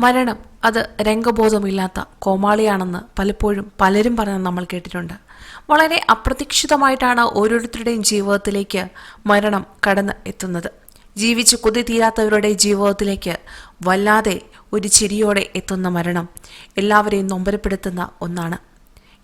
മരണം അത് രംഗബോധമില്ലാത്ത കോമാളിയാണെന്ന് പലപ്പോഴും പലരും പറഞ്ഞ് നമ്മൾ കേട്ടിട്ടുണ്ട്. വളരെ അപ്രതീക്ഷിതമായിട്ടാണ് ഓരോരുത്തരുടെയും ജീവിതത്തിലേക്ക് മരണം കടന്ന് എത്തുന്നത്. ജീവിച്ച് കൊതി തീരാത്തവരുടെ ജീവിതത്തിലേക്ക് വല്ലാതെ ഒരു ചിരിയോടെ എത്തുന്ന മരണം എല്ലാവരെയും നൊമ്പരപ്പെടുത്തുന്ന ഒന്നാണ്.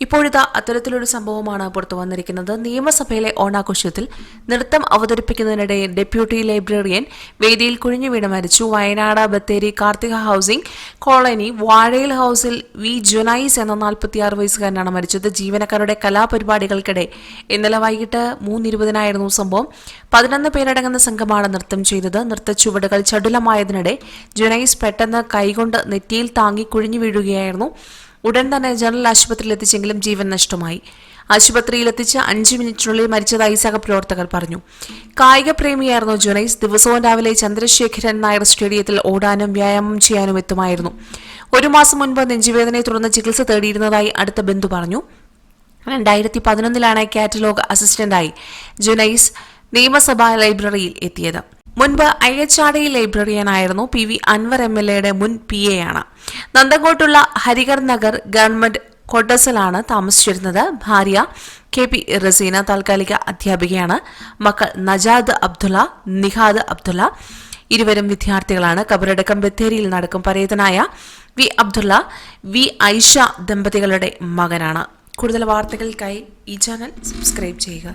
ഇപ്പോഴിതാ അത്തരത്തിലൊരു സംഭവമാണ് പുറത്തു വന്നിരിക്കുന്നത്. നിയമസഭയിലെ ഓണാഘോഷത്തിൽ നൃത്തം അവതരിപ്പിക്കുന്നതിനിടെ ഡെപ്യൂട്ടി ലൈബ്രറിയൻ വേദിയിൽ കുഴിഞ്ഞു വീണ് മരിച്ചു. വയനാട് ബത്തേരി കാർത്തിക ഹൗസിംഗ് കോളനി വാഴയിൽ ഹൗസിൽ വി ജുനൈസ് എന്ന നാൽപ്പത്തിയാറ് വയസ്സുകാരനാണ് മരിച്ചത്. ജീവനക്കാരുടെ കലാപരിപാടികൾക്കിടെ ഇന്നലെ വൈകിട്ട് മൂന്നിരുപതിനായിരുന്നു സംഭവം. പതിനൊന്ന് പേരടങ്ങുന്ന സംഘമാണ് നൃത്തം ചെയ്തത്. നൃത്ത ചുവടുകൾ ചടുലമായതിനിടെ ജുനൈസ് പെട്ടെന്ന് കൈകൊണ്ട് നെറ്റിയിൽ താങ്ങി കുഴിഞ്ഞു വീഴുകയായിരുന്നു. ഉടൻ തന്നെ ജനറൽ ആശുപത്രിയിൽ എത്തിച്ചെങ്കിലും ജീവൻ നഷ്ടമായി. ആശുപത്രിയിൽ എത്തിച്ച് അഞ്ച് മിനിറ്റിനുള്ളിൽ മരിച്ചതായി സഹപ്രവർത്തകർ പറഞ്ഞു. കായിക പ്രേമിയായിരുന്നു ജുനൈസ്. ദിവസവും രാവിലെ ചന്ദ്രശേഖരൻ നായർ സ്റ്റേഡിയത്തിൽ ഓടാനും വ്യായാമം ചെയ്യാനും എത്തുമായിരുന്നു. ഒരു മാസം മുൻപ് നെഞ്ചുവേദനയെ തുടർന്ന് ചികിത്സ തേടിയിരുന്നതായി അടുത്ത ബന്ധു പറഞ്ഞു. രണ്ടായിരത്തി പതിനൊന്നിലാണ് കാറ്റലോഗ് അസിസ്റ്റന്റായി ജുനൈസ് നിയമസഭാ ലൈബ്രറിയിൽ എത്തിയത്. മുൻപ് അയ്യച്ചാടി ലൈബ്രറിയനായിരുന്നു P V Anvar M L എയുടെ മുൻ പി എ ആണ്. നന്ദങ്കോട്ടുള്ള ഹരികർ നഗർ ഗവൺമെന്റ് ക്വാർട്ടേഴ്സിലാണ് താമസിച്ചിരുന്നത്. ഭാര്യ കെ പി റസീന താൽക്കാലിക അധ്യാപികയാണ്. മക്കൾ നജാദ് അബ്ദുള്ള നിഹാദ് അബ്ദുള്ള ഇരുവരും വിദ്യാർത്ഥികളാണ്. കബറടക്കം ബത്തേരിയിൽ നടക്കും പരേതനായ വി അബ്ദുള്ള വി ഐഷ ദമ്പതികളുടെ മകനാണ്. കൂടുതൽ വാർത്തകൾക്കായി ഈ ചാനൽ സബ്സ്ക്രൈബ് ചെയ്യുക.